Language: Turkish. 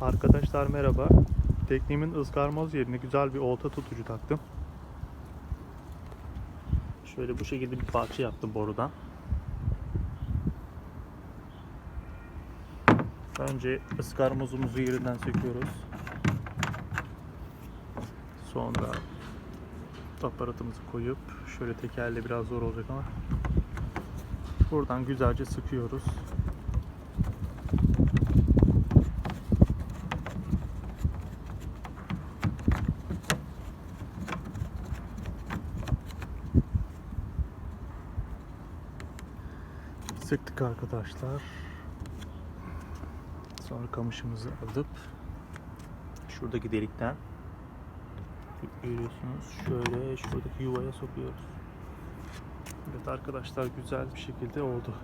Arkadaşlar merhaba. Teknemin ızgarmoz yerine güzel bir olta tutucu taktım. Şöyle bu şekilde bir parça yaptım borudan. Önce ıskarmozumuzu yerinden söküyoruz. Sonra aparatımızı koyup şöyle tekerle biraz zor olacak ama buradan güzelce sıkıyoruz. Sıktık arkadaşlar. Sonra kamışımızı alıp şuradaki delikten görüyorsunuz şöyle şuradaki yuvaya sokuyoruz. Evet arkadaşlar güzel bir şekilde oldu.